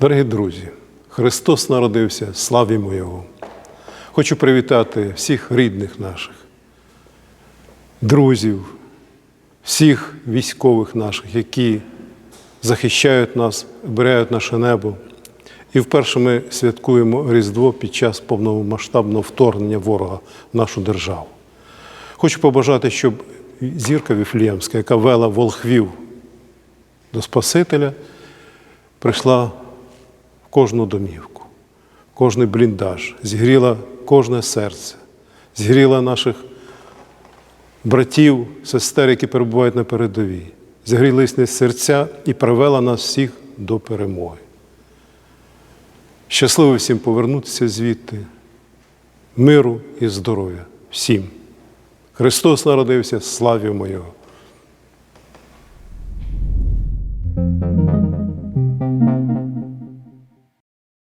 Дорогі друзі, Христос народився, славімо Його. Хочу привітати всіх рідних наших, друзів, всіх військових наших, які захищають нас, оберігають наше небо. І вперше ми святкуємо Різдво під час повномасштабного вторгнення ворога в нашу державу. Хочу побажати, щоб зірка Віфліємська, яка вела волхвів до Спасителя, прийшла кожну домівку, кожний бліндаж, зігріла кожне серце, зігріла наших братів, сестер, які перебувають на передовій, зігріла їхні серця і привела нас всіх до перемоги. Щасливо всім повернутися звідти, миру і здоров'я всім. Христос народився, славімо Його!